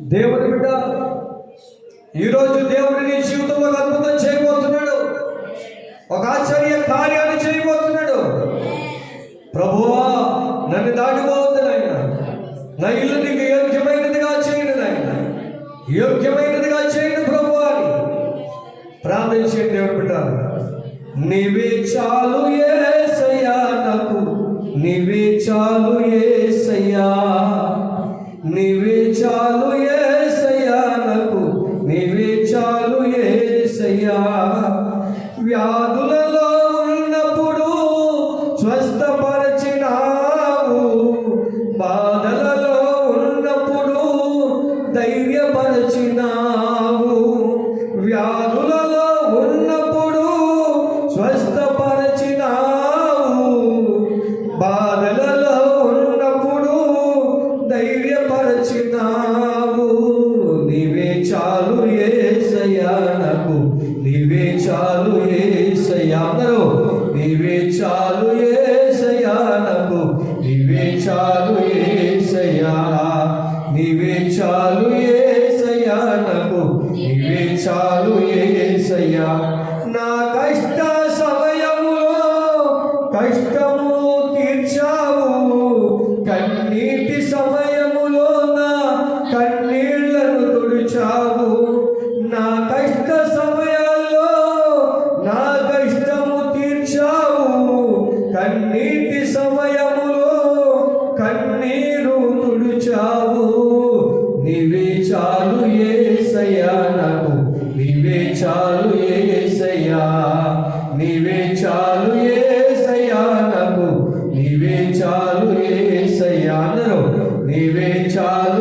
దేవుని బిడ్డ ఈరోజు దేవుడు నీ జీవితంలో అద్భుతం చేయబోతున్నాడు. ఒక ఆశ్చర్య కార్యాన్ని చేయబోతున్నాడు. ప్రభువా నన్ను దాటిపోవద్దు నాయన. నా ఇల్లు నీకు యోగ్యమైనదిగా చేయండి నాయన. యోగ్యమైనదిగా చేయండి ప్రభు అని ప్రార్థించే దేవుడు బిడ్డ నీవే చాలు ఏసయ్యా నాకు. నీవే చాలు వ్యాధులలో ఉన్నప్పుడు స్వస్థపరచినావు. బాధలలో ఉన్నప్పుడు ధైర్యపరచినావు. వ్యాధులలో ఉన్నప్పుడు స్వస్థపరచినావు. బాధలలో ఉన్నప్పుడు ధైర్యపరచినావు. నీవే చాలు ఏసయ్యా నాకు. నీవే చాలు చాలు ఏసయ్యా నాకు. నీవే చాలు ఏసయ్యా. నా కష్ట సమయములో కష్టము తీర్చావు. కన్నీటి సమయములో నా కన్నీళ్ళను తుడిచావు. నా కష్ట సమయాల్లో నా కష్టము తీర్చావు. కన్నీటి నీవే చాలు